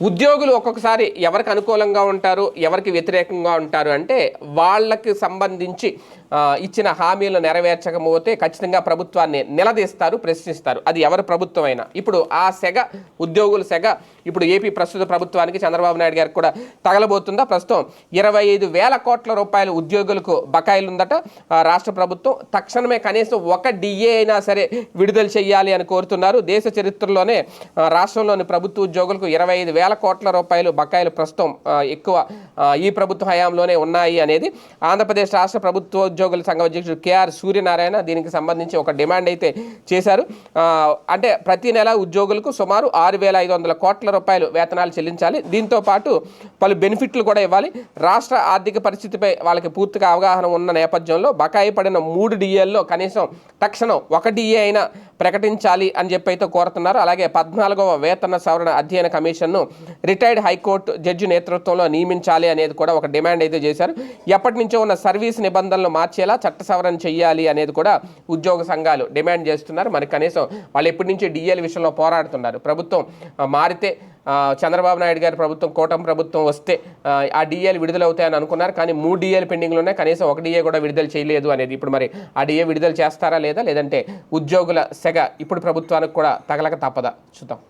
ఉద్యోగులు ఒక్కొక్కసారి ఎవరికి అనుకూలంగా ఉంటారు ఎవరికి వ్యతిరేకంగా ఉంటారు అంటే వాళ్ళకి సంబంధించి ఇచ్చిన హామీలు నెరవేర్చకపోతే ఖచ్చితంగా ప్రభుత్వాన్ని నిలదీస్తారు ప్రశ్నిస్తారు. అది ఎవరి ప్రభుత్వం అయినా ఇప్పుడు ఆ సెగ ఉద్యోగుల సెగ ఇప్పుడు ఏపీ ప్రస్తుత ప్రభుత్వానికి చంద్రబాబు నాయుడు గారికి కూడా తగలబోతుందా? ప్రస్తుతం ఇరవై ఐదు వేల కోట్ల రూపాయలు ఉద్యోగులకు బకాయిలు ఉందట రాష్ట్ర ప్రభుత్వం తక్షణమే కనీసం ఒక డిఏ అయినా సరే విడుదల చేయాలి అని కోరుతున్నారు. దేశ చరిత్రలోనే రాష్ట్రంలోని ప్రభుత్వ ఉద్యోగులకు ఇరవై ఐదు వేల కోట్ల రూపాయలు బకాయిలు ప్రస్తుతం ఎక్కువ ఈ ప్రభుత్వ హయాంలోనే ఉన్నాయి అనేది ఆంధ్రప్రదేశ్ రాష్ట్ర ప్రభుత్వ ఉద్యోగుల సంఘం అధ్యక్షుడు కేఆర్ సూర్యనారాయణ దీనికి సంబంధించి ఒక డిమాండ్ అయితే చేశారు. అంటే ప్రతి నెల ఉద్యోగులకు సుమారు ఆరు వేల ఐదు వందల కోట్ల రూపాయలు వేతనాలు చెల్లించాలి. దీంతో పాటు పలు బెనిఫిట్లు కూడా ఇవ్వాలి. రాష్ట్ర ఆర్థిక పరిస్థితిపై వాళ్ళకి పూర్తిగా అవగాహన ఉన్న నేపథ్యంలో బకాయి పడిన మూడు డిఏల్లో కనీసం తక్షణం ఒక డిఏ అయినా ప్రకటించాలి అని చెప్పి అయితే కోరుతున్నారు. అలాగే పద్నాలుగవ వేతన సవరణ అధ్యయన కమిషన్ను రిటైర్డ్ హైకోర్టు జడ్జి నేతృత్వంలో నియమించాలి అనేది కూడా ఒక డిమాండ్ అయితే చేశారు. ఎప్పటి నుంచో ఉన్న సర్వీస్ నిబంధనలు మార్చేలా చట్ట సవరణ చేయాలి అనేది కూడా ఉద్యోగ సంఘాలు డిమాండ్ చేస్తున్నారు. మరి కనీసం వాళ్ళు ఎప్పటి నుంచి డిఎల్ విషయంలో పోరాడుతున్నారు? ప్రభుత్వం మారితే చంద్రబాబు నాయుడు గారి ప్రభుత్వం కూటమి ప్రభుత్వం వస్తే ఆ, ఆ డిఏలు విడుదలవుతాయని అనుకున్నారు. కానీ మూడు డిఏలు పెండింగ్లు ఉన్నాయి. కనీసం ఒక డిఏ కూడా విడుదల చేయలేదు అనేది ఇప్పుడు మరి ఆ డిఏ విడుదల చేస్తారా లేదా? లేదంటే ఉద్యోగుల సెగ ఇప్పుడు ప్రభుత్వానికి కూడా తగలక తప్పదా? చూద్దాం.